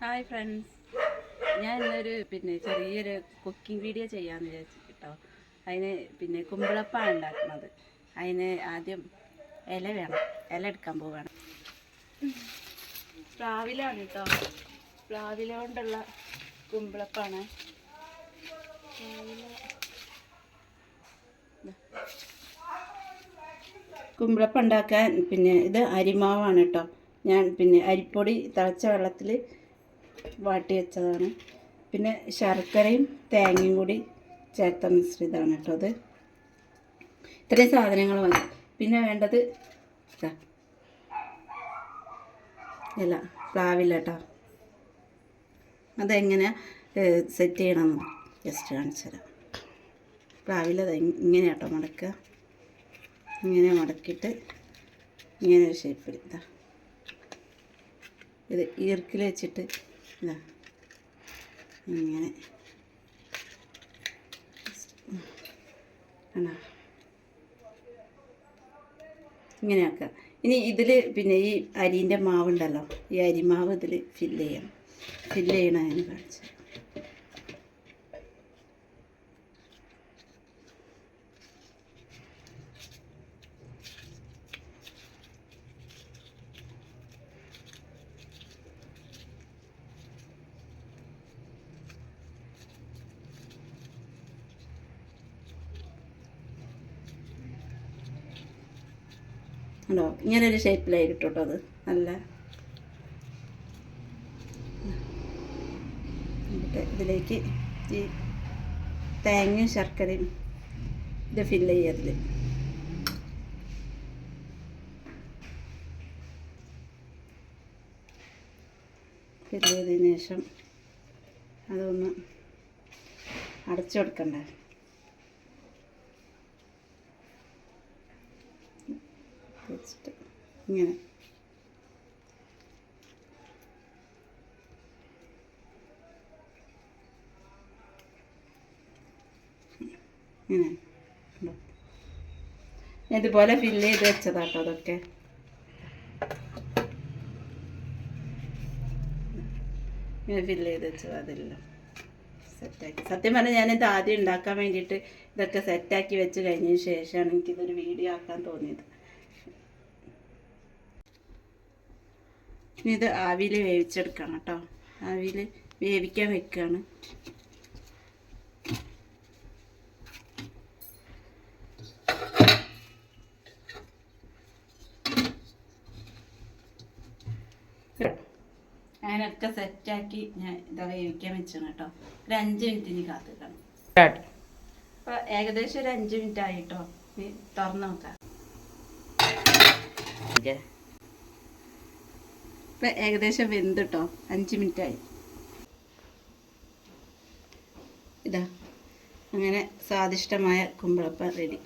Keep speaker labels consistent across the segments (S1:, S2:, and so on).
S1: Hi friends ഞാൻ ഇന്നൊരു പിന്നെ ചെറിയൊരു കുക്കിംഗ് വീഡിയോ ചെയ്യാമെന്ന് വിചാരിച്ചു കേട്ടോ അതിന് പിന്നെ കുമ്പിളപ്പാണ് ഉണ്ടാക്കുന്നത്. അതിന് ആദ്യം ഇല വേണം. ഇല എടുക്കാൻ പോവുകയാണ് പ്ലാവിലാണ് കേട്ടോ പ്ലാവില കൊണ്ടുള്ള കുമ്പിളപ്പാണ്. കുമ്പിളപ്പുണ്ടാക്കാൻ പിന്നെ ഇത് അരിമാവാണ് കേട്ടോ ഞാൻ പിന്നെ അരിപ്പൊടി തിളച്ച വെള്ളത്തിൽ വാട്ടി വെച്ചതാണ്. പിന്നെ ശർക്കരയും തേങ്ങയും കൂടി ചേർത്ത മിശ്രിതമാണ് കേട്ടോ അത്. ഇത്രയും സാധനങ്ങൾ മതി. പിന്നെ വേണ്ടത് ഇതാ. ഇല്ല പ്ലാവില്ല കേട്ടോ അതെങ്ങനെ സെറ്റ് ചെയ്യണമെന്ന് ജസ്റ്റ് കാണിച്ചു തരാം. പ്ലാവിലത് ഇങ്ങനെ കേട്ടോ മടക്കുക ഇങ്ങനെ മടക്കിയിട്ട് ഇങ്ങനെ ഒരു ഷേപ്പിൽ ഇതാ. ഇത് ഈർക്കിൽ വെച്ചിട്ട് ഇതാ. ഇങ്ങനെ. ഇങ്ങനെ ആക്കുക. ഇനി ഇതിൽ പിന്നെ ഈ അരിന്റെ മാവുണ്ടല്ലോ. ഈ അരിമാവ് ഇതിൽ ഫില്ല് ചെയ്യണം. ഫില്ല് ചെയ്യണം അതിന് കാണിച്ചു ഉണ്ടോ ഇങ്ങനൊരു ഷേപ്പിലായി കേട്ടോ അത്. നല്ല ഇതിലേക്ക് ഈ തേങ്ങയും ശർക്കരയും ഇത് ഫില്ല് ചെയ്യുക ഫില്ല് ചെയ്തതിന് ശേഷം അതൊന്ന് അടച്ചു കൊടുക്കണ്ടേ വെച്ചിട്ട് ഇങ്ങനെ. ഇങ്ങനെ? ഇതുപോലെ ഫില്ല് ചെയ്ത് വെച്ചതാട്ടോ അതൊക്കെ. ഫില്ല് ചെയ്ത് വെച്ചത് അതെല്ലാം. സെറ്റാക്കി സത്യം പറഞ്ഞാൽ ഞാനിത് ആദ്യം ഉണ്ടാക്കാൻ വേണ്ടിയിട്ട് ഇതൊക്കെ സെറ്റാക്കി വെച്ച് കഴിഞ്ഞതിന് ശേഷമാണ് എനിക്കിതൊരു വീഡിയോ ആക്കാൻ തോന്നിയത്. ഇനി ഇത് ആവിയിൽ വേവിച്ചെടുക്കണം കേട്ടോ. ആവിയിൽ വേവിക്കാൻ വെക്കുകയാണ്. അതിനൊക്കെ സെറ്റാക്കി ഞാൻ ഇതാ വേവിക്കാൻ വെച്ചാണ് കേട്ടോ. ഒരു അഞ്ച് മിനിറ്റ് ഇനി കാത്തിക്കണം അപ്പോൾ ഏകദേശം ഒരു അഞ്ച് മിനിറ്റ് ആയിട്ടോ ഇനി തുറന്നു നോക്കാം. ഇപ്പം ഏകദേശം വെന്ത് കേട്ടോ അഞ്ച് മിനിറ്റായി. ഇതാ അങ്ങനെ സ്വാദിഷ്ടമായ കുമ്പളപ്പം റെഡി.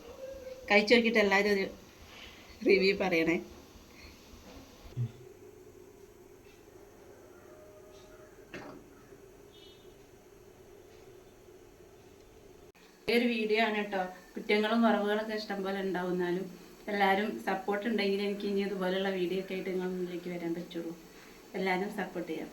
S1: കഴിച്ചു നോക്കിയിട്ട് എല്ലാവരും ഒരു റിവ്യൂ പറയണേ. ഒരു വീഡിയോ ആണ് കേട്ടോ കുറ്റങ്ങളും കുറവുകളൊക്കെ ഇഷ്ടംപോലെ ഉണ്ടാവും എന്നാലും എല്ലാവരും സപ്പോർട്ട് ഉണ്ടെങ്കിൽ എനിക്ക് ഇനി ഇതുപോലെയുള്ള വീഡിയോ ഒക്കെ ആയിട്ട് നിങ്ങളുടെ മുന്നിലേക്ക് വരാൻ പറ്റുള്ളൂ. എല്ലാവരും സപ്പോർട്ട് ചെയ്യാൻ